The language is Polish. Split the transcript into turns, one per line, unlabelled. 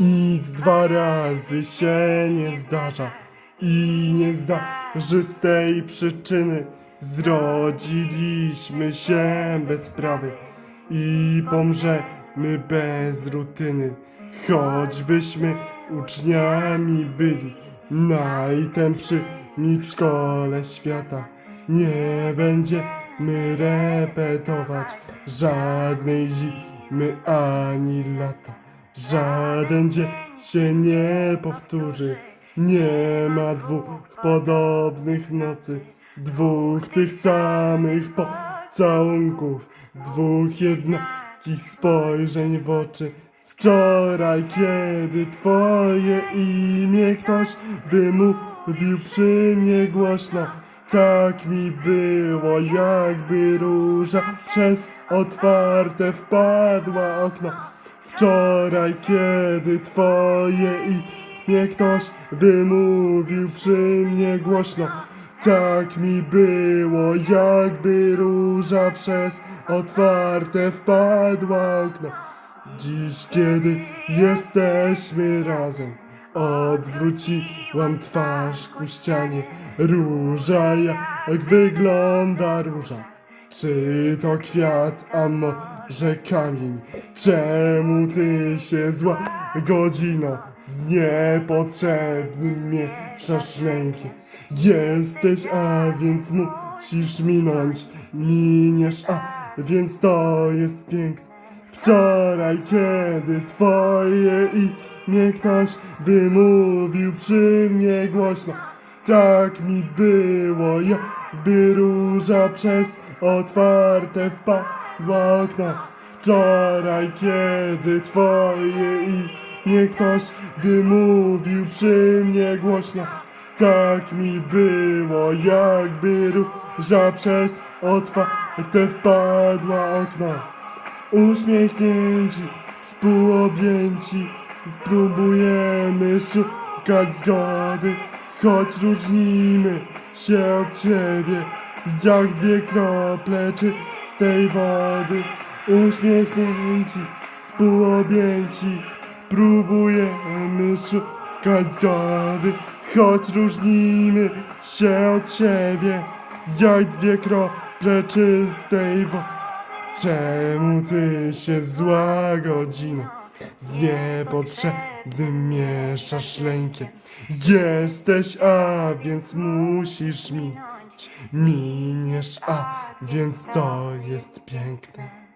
Nic dwa razy się nie zdarza i nie zdarzy z tej przyczyny zrodziliśmy się bez prawy i pomrzemy bez rutyny. Choćbyśmy uczniami byli najtępszymi w szkole świata, nie będziemy repetować żadnej zimy ani lata. Żaden dzień się nie powtórzy. Nie ma dwóch podobnych nocy, dwóch tych samych pocałunków, dwóch jednakich spojrzeń w oczy. Wczoraj, kiedy twoje imię ktoś wymówił przy mnie głośno, tak mi było, jakby róża przez otwarte wpadła okno. Wczoraj, kiedy twoje imię ktoś wymówił przy mnie głośno, tak mi było, jakby róża przez otwarte wpadła okno. Dziś, kiedy jesteśmy razem, odwróciłam twarz ku ścianie. Róża, jak wygląda róża? Czy to kwiat, a może kamień? Czemu ty się zła godzino z niepotrzebnym mieszasz lękiem? Jesteś, a więc musisz minąć, miniesz, a więc to jest piękne. Wczoraj, kiedy twoje imię ktoś wymówił przy mnie głośno, tak mi było, jakby róża przez otwarte wpadła okno. Wczoraj, kiedy twoje imię ktoś wymówił przy mnie głośno, tak mi było, jakby róża przez otwarte wpadła okno. Uśmiechnięci, współobjęci, spróbujemy szukać zgody, choć różnimy się od siebie, jak dwie krople czystej wody. Uśmiechnięci, współobjęci, próbujemy szukać zgody, choć różnimy się od siebie, jak dwie krople czystej wody. Czemu ty się zła godzina z niepotrzebnym mieszasz lękiem? Jesteś, a więc musisz minąć. Miniesz, a więc to jest piękne.